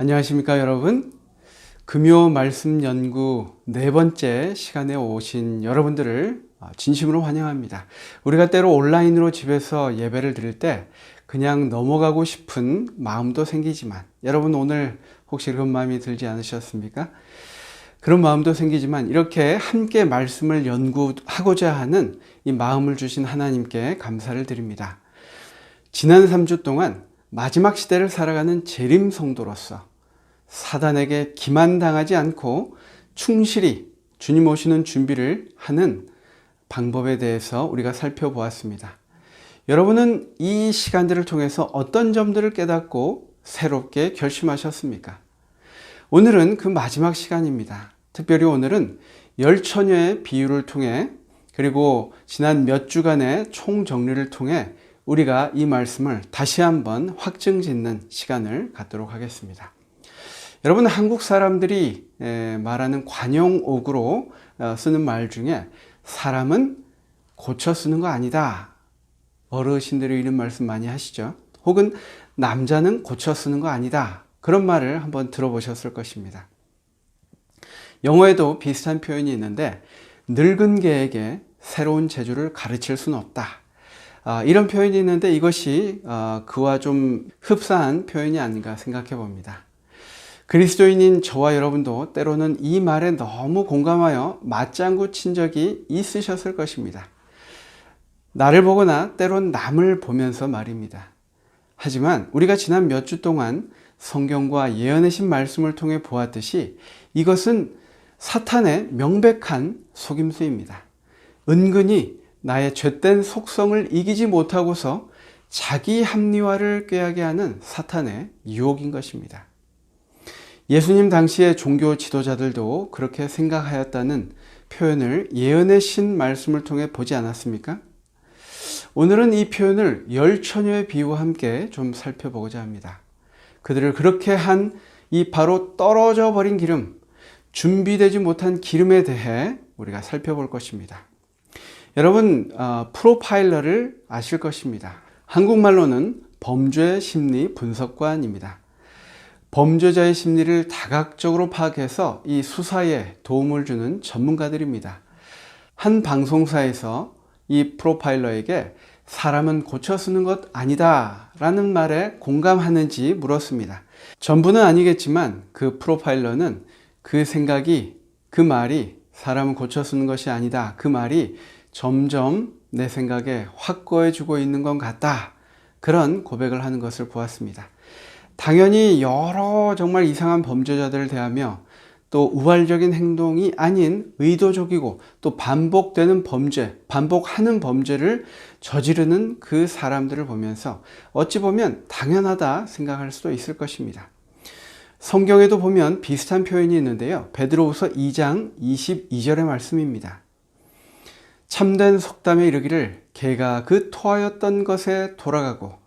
안녕하십니까 여러분 금요 말씀 연구 네 번째 시간에 오신 여러분들을 진심으로 환영합니다 우리가 때로 온라인으로 집에서 예배를 드릴 때 그냥 넘어가고 싶은 마음도 생기지만 여러분 오늘 혹시 그런 마음이 들지 않으셨습니까? 그런 마음도 생기지만 이렇게 함께 말씀을 연구하고자 하는 이 마음을 주신 하나님께 감사를 드립니다. 지난 3주 동안 마지막 시대를 살아가는 재림 성도로서 사단에게 기만당하지 않고 충실히 주님 오시는 준비를 하는 방법에 대해서 우리가 살펴보았습니다. 여러분은 이 시간들을 통해서 어떤 점들을 깨닫고 새롭게 결심하셨습니까? 오늘은 그 마지막 시간입니다. 특별히 오늘은 열 처녀의 비유를 통해 그리고 지난 몇 주간의 총정리를 통해 우리가 이 말씀을 다시 한번 확증 짓는 시간을 갖도록 하겠습니다. 여러분 한국 사람들이 말하는 관용옥으로 어, 쓰는 말 중에 사람은 고쳐 쓰는 거 아니다. 어르신들이 이런 말씀 많이 하시죠. 혹은 남자는 고쳐 쓰는 거 아니다. 그런 말을 한번 들어보셨을 것입니다. 영어에도 비슷한 표현이 있는데 늙은 개에게 새로운 재주를 가르칠 수는 없다. 아, 이런 표현이 있는데 이것이 어, 그와 좀 흡사한 표현이 아닌가 생각해 봅니다. 그리스도인인 저와 여러분도 때로는 이 말에 너무 공감하여 맞장구 친 적이 있으셨을 것입니다. 나를 보거나 때론 남을 보면서 말입니다. 하지만 우리가 지난 몇 주 동안 성경과 예언의 신 말씀을 통해 보았듯이 이것은 사탄의 명백한 속임수입니다. 은근히 나의 죄된 속성을 이기지 못하고서 자기 합리화를 꾀하게 하는 사탄의 유혹인 것입니다. 예수님 당시의 종교 지도자들도 그렇게 생각하였다는 표현을 예언의 신 말씀을 통해 보지 않았습니까? 오늘은 이 표현을 열 처녀의 비유와 함께 좀 살펴보고자 합니다. 그들을 그렇게 한 이 바로 떨어져 버린 기름, 준비되지 못한 기름에 대해 우리가 살펴볼 것입니다. 여러분, 어, 프로파일러를 아실 것입니다. 한국말로는 범죄 심리 분석관입니다. 범죄자의 심리를 다각적으로 파악해서 이 수사에 도움을 주는 전문가들입니다. 한 방송사에서 이 프로파일러에게 사람은 고쳐 쓰는 것 아니다 라는 말에 공감하는지 물었습니다. 전부는 아니겠지만 그 프로파일러는 그 생각이, 그 말이 사람은 고쳐 쓰는 것이 아니다. 그 말이 점점 내 생각에 확고해지고 있는 것 같다. 그런 고백을 하는 것을 보았습니다. 당연히 여러 정말 이상한 범죄자들을 대하며 또 우발적인 행동이 아닌 의도적이고 또 반복되는 범죄, 반복하는 범죄를 저지르는 그 사람들을 보면서 어찌 보면 당연하다 생각할 수도 있을 것입니다. 성경에도 보면 비슷한 표현이 있는데요. 베드로후서 2장 22절의 말씀입니다. 참된 속담에 이르기를 개가 그 토하였던 것에 돌아가고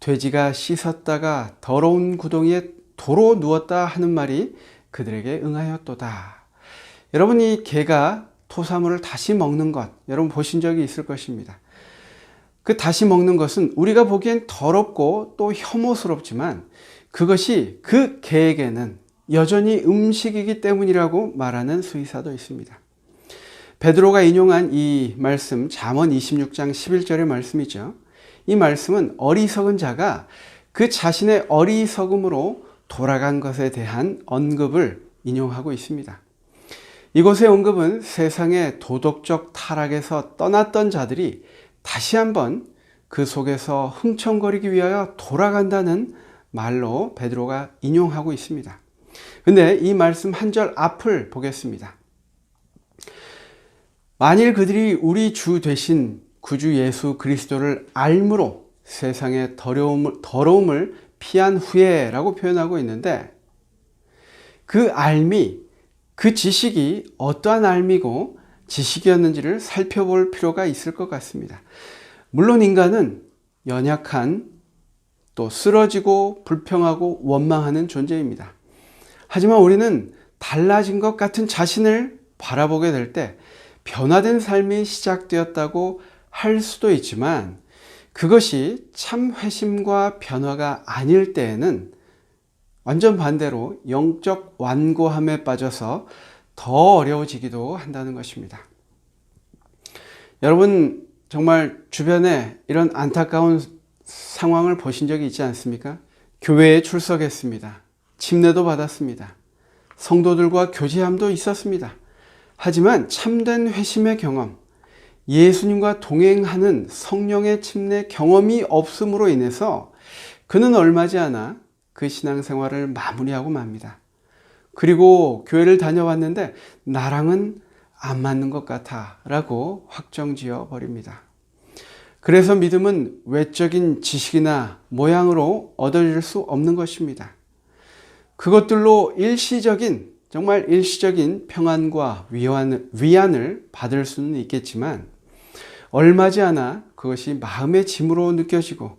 돼지가 씻었다가 더러운 구덩이에 도로 누웠다 하는 말이 그들에게 응하였도다. 여러분 이 개가 토사물을 다시 먹는 것 여러분 보신 적이 있을 것입니다. 그 다시 먹는 것은 우리가 보기엔 더럽고 또 혐오스럽지만 그것이 그 개에게는 여전히 음식이기 때문이라고 말하는 수의사도 있습니다. 베드로가 인용한 이 말씀 잠언 26장 11절의 말씀이죠. 이 말씀은 어리석은 자가 그 자신의 어리석음으로 돌아간 것에 대한 언급을 인용하고 있습니다. 이곳의 언급은 세상의 도덕적 타락에서 떠났던 자들이 다시 한번 그 속에서 흥청거리기 위하여 돌아간다는 말로 베드로가 인용하고 있습니다. 근데 이 말씀 한 절 앞을 보겠습니다. 만일 그들이 우리 주 되신 구주 예수 그리스도를 알므로 세상의 더러움을, 더러움을 피한 후에 라고 표현하고 있는데 그 알미, 그 지식이 어떠한 알미고 지식이었는지를 살펴볼 필요가 있을 것 같습니다. 물론 인간은 연약한 또 쓰러지고 불평하고 원망하는 존재입니다. 하지만 우리는 달라진 것 같은 자신을 바라보게 될 때 변화된 삶이 시작되었다고 할 수도 있지만 그것이 참 회심과 변화가 아닐 때에는 완전 반대로 영적 완고함에 빠져서 더 어려워지기도 한다는 것입니다. 여러분 정말 주변에 이런 안타까운 상황을 보신 적이 있지 않습니까? 교회에 출석했습니다. 침례도 받았습니다. 성도들과 교제함도 있었습니다. 하지만 참된 회심의 경험, 예수님과 동행하는 성령의 침례 경험이 없음으로 인해서 그는 얼마지 않아 그 신앙생활을 마무리하고 맙니다. 그리고 교회를 다녀왔는데 나랑은 안 맞는 것 같아 라고 확정지어 버립니다. 그래서 믿음은 외적인 지식이나 모양으로 얻어질 수 없는 것입니다. 그것들로 일시적인, 정말 일시적인 평안과 위안을, 받을 수는 있겠지만, 얼마지 않아 그것이 마음의 짐으로 느껴지고,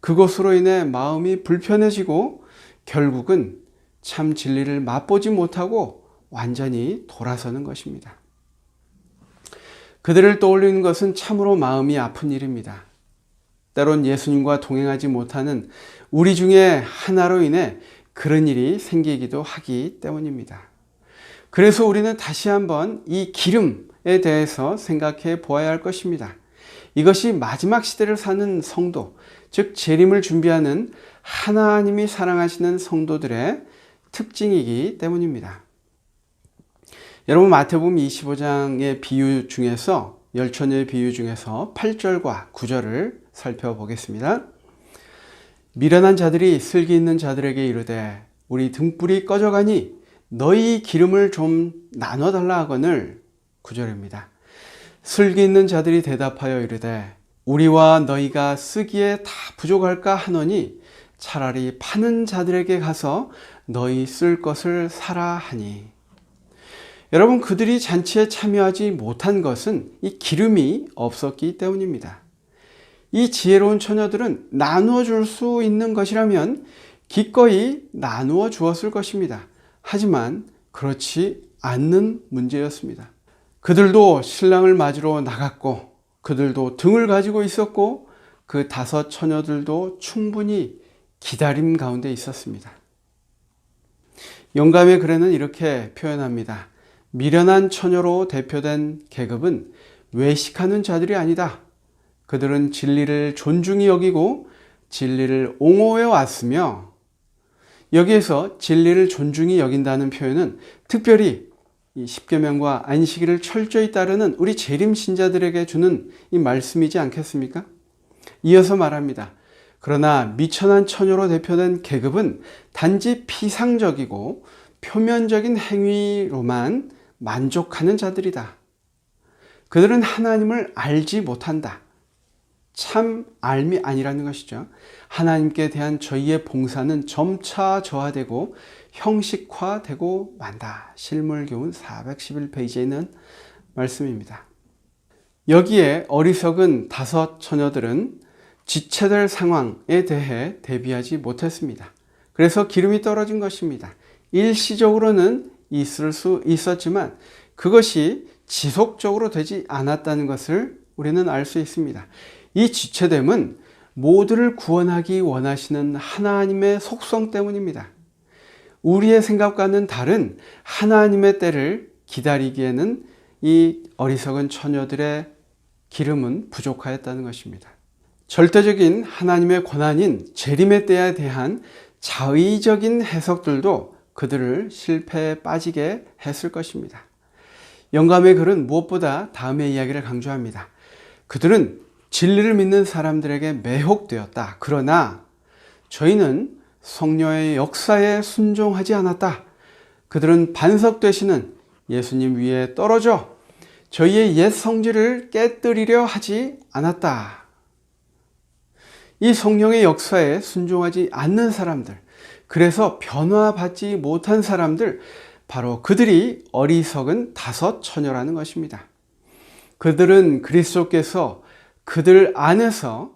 그것으로 인해 마음이 불편해지고, 결국은 참 진리를 맛보지 못하고 완전히 돌아서는 것입니다. 그들을 떠올리는 것은 참으로 마음이 아픈 일입니다. 때론 예수님과 동행하지 못하는 우리 중에 하나로 인해 그런 일이 생기기도 하기 때문입니다. 그래서 우리는 다시 한번 이 기름에 대해서 생각해 보아야 할 것입니다. 이것이 마지막 시대를 사는 성도, 즉 재림을 준비하는 하나님이 사랑하시는 성도들의 특징이기 때문입니다. 여러분 마태복음 25장의 비유 중에서 열처녀의 비유 중에서 8절과 9절을 살펴보겠습니다. 미련한 자들이 슬기 있는 자들에게 이르되 우리 등불이 꺼져가니 너희 기름을 좀 나눠 달라 하거늘 9절입니다. 슬기 있는 자들이 대답하여 이르되 우리와 너희가 쓰기에 다 부족할까 하노니 차라리 파는 자들에게 가서 너희 쓸 것을 사라 하니 여러분 그들이 잔치에 참여하지 못한 것은 이 기름이 없었기 때문입니다. 이 지혜로운 처녀들은 나누어 줄 수 있는 것이라면 기꺼이 나누어 주었을 것입니다. 하지만 그렇지 않는 문제였습니다. 그들도 신랑을 맞으러 나갔고 그들도 등을 가지고 있었고 그 다섯 처녀들도 충분히 기다림 가운데 있었습니다. 영감의 글에는 이렇게 표현합니다. 미련한 처녀로 대표된 계급은 외식하는 자들이 아니다. 그들은 진리를 존중히 여기고 진리를 옹호해 왔으며 여기에서 진리를 존중히 여긴다는 표현은 특별히 이 십계명과 안식일을 철저히 따르는 우리 재림 신자들에게 주는 이 말씀이지 않겠습니까? 이어서 말합니다. 그러나 미천한 처녀로 대표된 계급은 단지 피상적이고 표면적인 행위로만 만족하는 자들이다. 그들은 하나님을 알지 못한다. 참 알미 아니라는 것이죠. 하나님께 대한 저희의 봉사는 점차 저하되고 형식화되고 만다. 실물교훈 411페이지에 있는 말씀입니다. 여기에 어리석은 다섯 처녀들은 지체될 상황에 대해 대비하지 못했습니다. 그래서 기름이 떨어진 것입니다. 일시적으로는 있을 수 있었지만 그것이 지속적으로 되지 않았다는 것을 우리는 알 수 있습니다. 이 지체됨은 모두를 구원하기 원하시는 하나님의 속성 때문입니다. 우리의 생각과는 다른 하나님의 때를 기다리기에는 이 어리석은 처녀들의 기름은 부족하였다는 것입니다. 절대적인 하나님의 권한인 재림의 때에 대한 자의적인 해석들도 그들을 실패에 빠지게 했을 것입니다. 영감의 글은 무엇보다 다음의 이야기를 강조합니다. 그들은 진리를 믿는 사람들에게 매혹되었다. 그러나 저희는 성녀의 역사에 순종하지 않았다. 그들은 반석 되시는 예수님 위에 떨어져 저희의 옛 성질을 깨뜨리려 하지 않았다. 이 성령의 역사에 순종하지 않는 사람들, 그래서 변화받지 못한 사람들, 바로 그들이 어리석은 다섯 처녀라는 것입니다. 그들은 그리스도께서 그들 안에서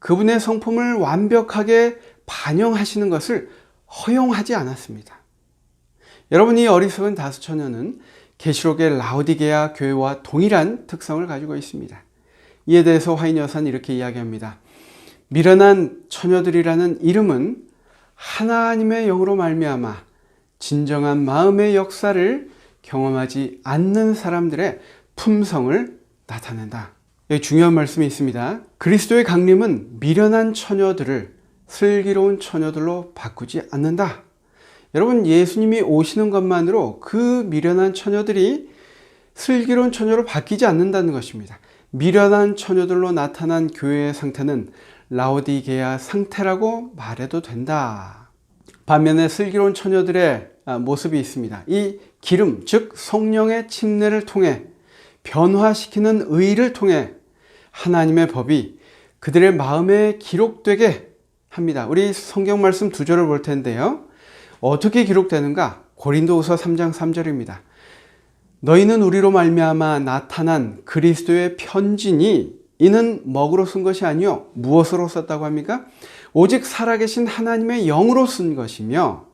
그분의 성품을 완벽하게 반영하시는 것을 허용하지 않았습니다. 여러분 이 어리석은 다섯 처녀는 계시록의 라오디게아 교회와 동일한 특성을 가지고 있습니다. 이에 대해서 화인 여사는 이렇게 이야기합니다. 미련한 처녀들이라는 이름은 하나님의 영으로 말미암아 진정한 마음의 역사를 경험하지 않는 사람들의 품성을 나타낸다. 여기 중요한 말씀이 있습니다. 그리스도의 강림은 미련한 처녀들을 슬기로운 처녀들로 바꾸지 않는다. 여러분, 예수님이 오시는 것만으로 그 미련한 처녀들이 슬기로운 처녀로 바뀌지 않는다는 것입니다. 미련한 처녀들로 나타난 교회의 상태는 라오디게아 상태라고 말해도 된다. 반면에 슬기로운 처녀들의 아, 모습이 있습니다. 이 기름, 즉 성령의 침례를 통해 변화시키는 의를 통해 하나님의 법이 그들의 마음에 기록되게 합니다. 우리 성경 말씀 두 절을 볼 텐데요. 어떻게 기록되는가? 고린도후서 3장 3절입니다. 너희는 우리로 말미암아 나타난 그리스도의 편지니 이는 먹으로 쓴 것이 아니요 무엇으로 썼다고 합니까? 오직 살아계신 하나님의 영으로 쓴 것이며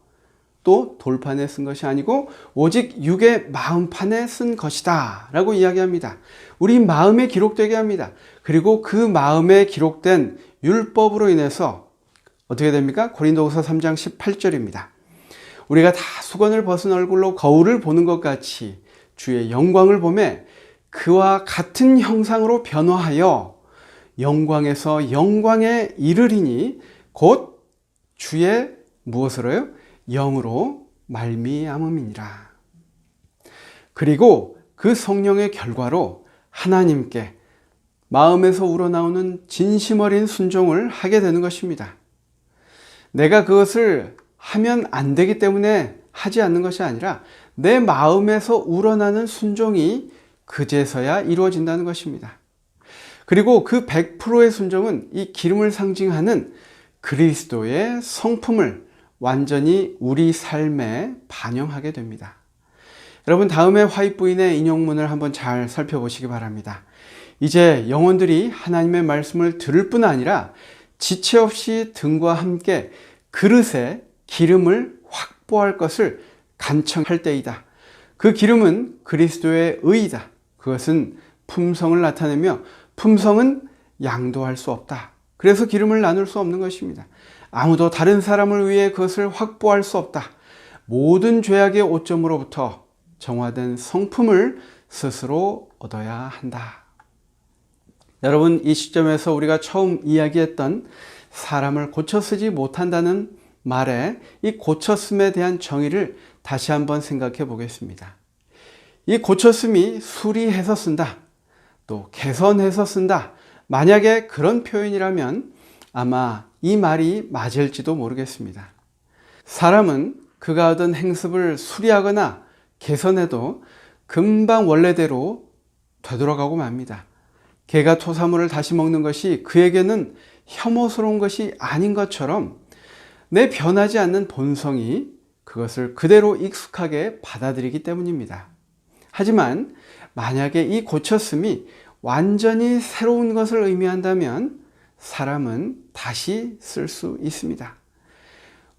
또 돌판에 쓴 것이 아니고 오직 육의 마음판에 쓴 것이다 라고 이야기합니다. 우리 마음에 기록되게 합니다. 그리고 그 마음에 기록된 율법으로 인해서 어떻게 됩니까? 고린도후서 3장 18절입니다. 우리가 다 수건을 벗은 얼굴로 거울을 보는 것 같이 주의 영광을 보매 그와 같은 형상으로 변화하여 영광에서 영광에 이르리니 곧 주의 무엇으로요? 영으로 말미암음이니라. 그리고 그 성령의 결과로 하나님께 마음에서 우러나오는 진심 어린 순종을 하게 되는 것입니다. 내가 그것을 하면 안 되기 때문에 하지 않는 것이 아니라 내 마음에서 우러나는 순종이 그제서야 이루어진다는 것입니다. 그리고 그 100%의 순종은 이 기름을 상징하는 그리스도의 성품을 완전히 우리 삶에 반영하게 됩니다. 여러분, 다음에 화이트부인의 인용문을 한번 잘 살펴보시기 바랍니다. 이제 영혼들이 하나님의 말씀을 들을 뿐 아니라 지체 없이 등과 함께 그릇에 기름을 확보할 것을 간청할 때이다. 그 기름은 그리스도의 의이다. 그것은 품성을 나타내며 품성은 양도할 수 없다. 그래서 기름을 나눌 수 없는 것입니다. 아무도 다른 사람을 위해 그것을 확보할 수 없다. 모든 죄악의 오점으로부터 정화된 성품을 스스로 얻어야 한다. 여러분, 이 시점에서 우리가 처음 이야기했던 사람을 고쳐 쓰지 못한다는 말에 이 고쳤음에 대한 정의를 다시 한번 생각해 보겠습니다. 이 고쳤음이 수리해서 쓴다. 또 개선해서 쓴다. 만약에 그런 표현이라면 아마 이 말이 맞을지도 모르겠습니다. 사람은 그가 하던 행습을 수리하거나 개선해도 금방 원래대로 되돌아가고 맙니다. 개가 토사물을 다시 먹는 것이 그에게는 혐오스러운 것이 아닌 것처럼 내 변하지 않는 본성이 그것을 그대로 익숙하게 받아들이기 때문입니다. 하지만 만약에 이 고쳤음이 완전히 새로운 것을 의미한다면 사람은 다시 쓸 수 있습니다.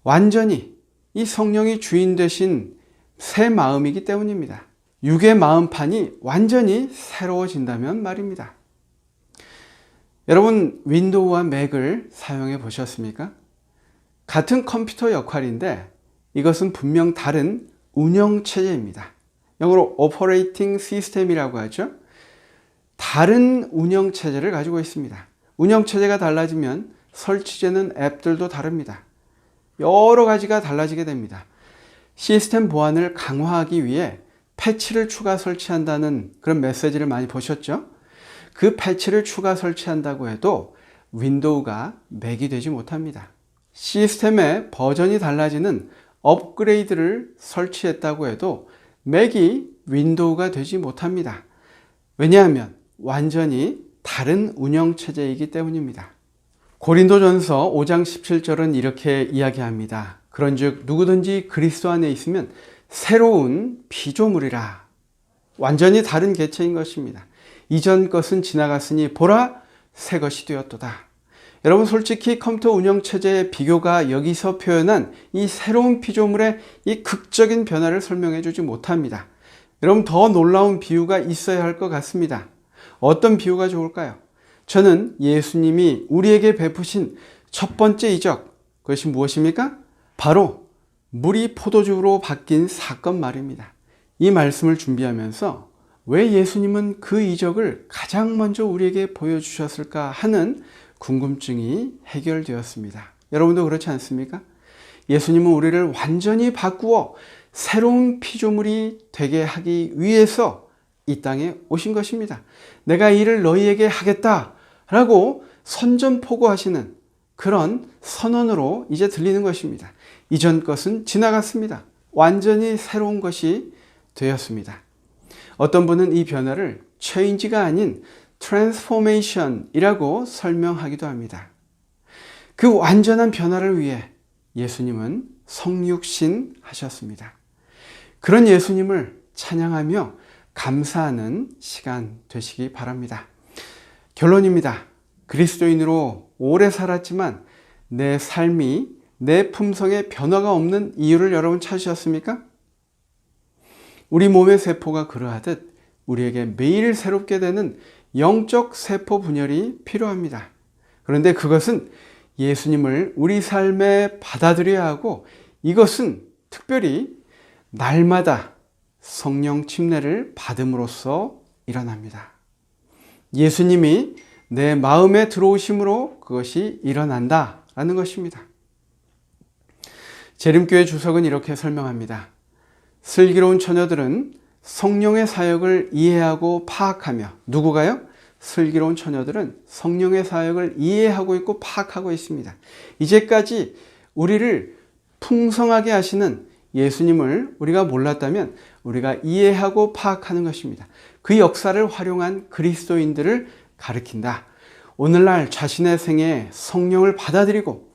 완전히 이 성령이 주인 되신 새 마음이기 때문입니다. 육의 마음판이 완전히 새로워진다면 말입니다. 여러분, 윈도우와 맥을 사용해 보셨습니까? 같은 컴퓨터 역할인데 이것은 분명 다른 운영체제입니다. 영어로 Operating System이라고 하죠. 다른 운영체제를 가지고 있습니다. 운영체제가 달라지면 설치되는 앱들도 다릅니다. 여러 가지가 달라지게 됩니다. 시스템 보안을 강화하기 위해 패치를 추가 설치한다는 그런 메시지를 많이 보셨죠? 그 패치를 추가 설치한다고 해도 윈도우가 맥이 되지 못합니다. 시스템의 버전이 달라지는 업그레이드를 설치했다고 해도 맥이 윈도우가 되지 못합니다. 왜냐하면 완전히 다른 운영체제이기 때문입니다. 고린도전서 5장 17절은 이렇게 이야기합니다. 그런즉 누구든지 그리스도 안에 있으면 새로운 피조물이라. 완전히 다른 개체인 것입니다. 이전 것은 지나갔으니 보라 새 것이 되었도다. 여러분 솔직히 컴퓨터 운영 체제의 비교가 여기서 표현한 이 새로운 피조물의 이 극적인 변화를 설명해 주지 못합니다. 여러분 더 놀라운 비유가 있어야 할 것 같습니다. 어떤 비유가 좋을까요? 저는 예수님이 우리에게 베푸신 첫 번째 이적 그것이 무엇입니까? 바로 물이 포도주로 바뀐 사건 말입니다. 이 말씀을 준비하면서 왜 예수님은 그 이적을 가장 먼저 우리에게 보여주셨을까 하는 궁금증이 해결되었습니다. 여러분도 그렇지 않습니까? 예수님은 우리를 완전히 바꾸어 새로운 피조물이 되게 하기 위해서 이 땅에 오신 것입니다. 내가 이를 너희에게 하겠다 라고 선전포고하시는 그런 선언으로 이제 들리는 것입니다. 이전 것은 지나갔습니다. 완전히 새로운 것이 되었습니다. 어떤 분은 이 변화를 change가 아닌 transformation이라고 설명하기도 합니다. 그 완전한 변화를 위해 예수님은 성육신 하셨습니다. 그런 예수님을 찬양하며 감사하는 시간 되시기 바랍니다. 결론입니다. 그리스도인으로 오래 살았지만 내 삶이 내 품성에 변화가 없는 이유를 여러분 찾으셨습니까? 우리 몸의 세포가 그러하듯 우리에게 매일 새롭게 되는 영적 세포 분열이 필요합니다. 그런데 그것은 예수님을 우리 삶에 받아들여야 하고 이것은 특별히 날마다 성령 침례를 받음으로써 일어납니다. 예수님이 내 마음에 들어오심으로 그것이 일어난다라는 것입니다. 재림교회 주석은 이렇게 설명합니다. 슬기로운 처녀들은 성령의 사역을 이해하고 파악하며 누구가요? 슬기로운 처녀들은 성령의 사역을 이해하고 있고 파악하고 있습니다. 이제까지 우리를 풍성하게 하시는 예수님을 우리가 몰랐다면 우리가 이해하고 파악하는 것입니다. 그 역사를 활용한 그리스도인들을 가리킨다. 오늘날 자신의 생에 성령을 받아들이고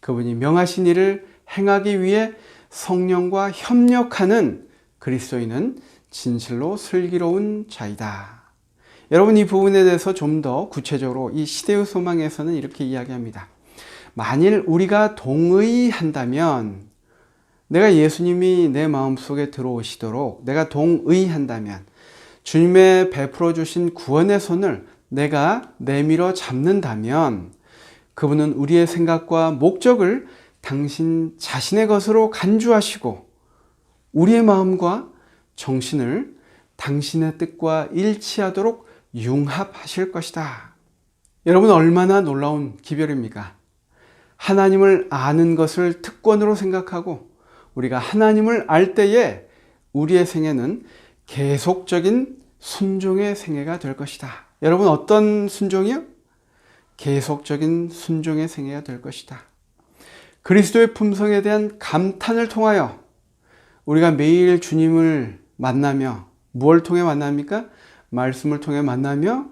그분이 명하신 일을 행하기 위해 성령과 협력하는 그리스도인은 진실로 슬기로운 자이다. 여러분 이 부분에 대해서 좀 더 구체적으로 이 시대의 소망에서는 이렇게 이야기합니다. 만일 우리가 동의한다면 내가 예수님이 내 마음속에 들어오시도록 내가 동의한다면 주님의 베풀어 주신 구원의 손을 내가 내밀어 잡는다면 그분은 우리의 생각과 목적을 당신 자신의 것으로 간주하시고 우리의 마음과 정신을 당신의 뜻과 일치하도록 융합하실 것이다. 여러분 얼마나 놀라운 기별입니까? 하나님을 아는 것을 특권으로 생각하고 우리가 하나님을 알 때에 우리의 생애는 계속적인 순종의 생애가 될 것이다. 여러분 어떤 순종이요? 계속적인 순종의 생애가 될 것이다. 그리스도의 품성에 대한 감탄을 통하여 우리가 매일 주님을 만나며 무엇을 통해 만납니까? 말씀을 통해 만나며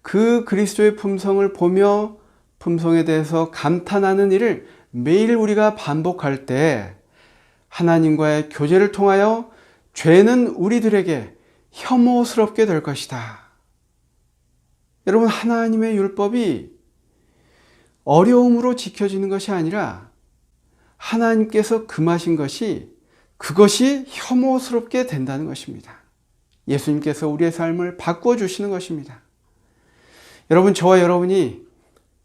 그 그리스도의 품성을 보며 품성에 대해서 감탄하는 일을 매일 우리가 반복할 때 하나님과의 교제를 통하여 죄는 우리들에게 혐오스럽게 될 것이다. 여러분, 하나님의 율법이 어려움으로 지켜지는 것이 아니라 하나님께서 금하신 것이 그것이 혐오스럽게 된다는 것입니다. 예수님께서 우리의 삶을 바꾸어 주시는 것입니다. 여러분, 저와 여러분이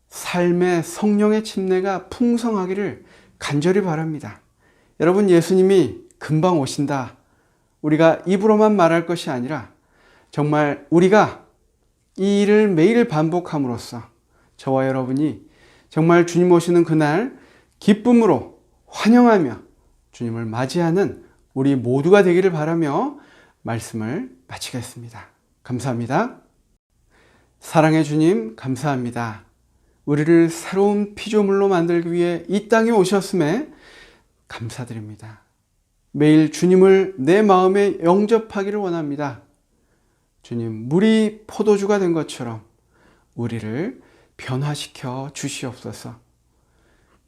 삶의 성령의 침례가 풍성하기를 간절히 바랍니다. 여러분, 예수님이 금방 오신다. 우리가 입으로만 말할 것이 아니라 정말 우리가 이 일을 매일 반복함으로써 저와 여러분이 정말 주님 오시는 그날 기쁨으로 환영하며 주님을 맞이하는 우리 모두가 되기를 바라며 말씀을 마치겠습니다. 감사합니다. 사랑의 주님, 감사합니다. 우리를 새로운 피조물로 만들기 위해 이 땅에 오셨음에 감사드립니다. 매일 주님을 내 마음에 영접하기를 원합니다. 주님, 물이 포도주가 된 것처럼 우리를 변화시켜 주시옵소서.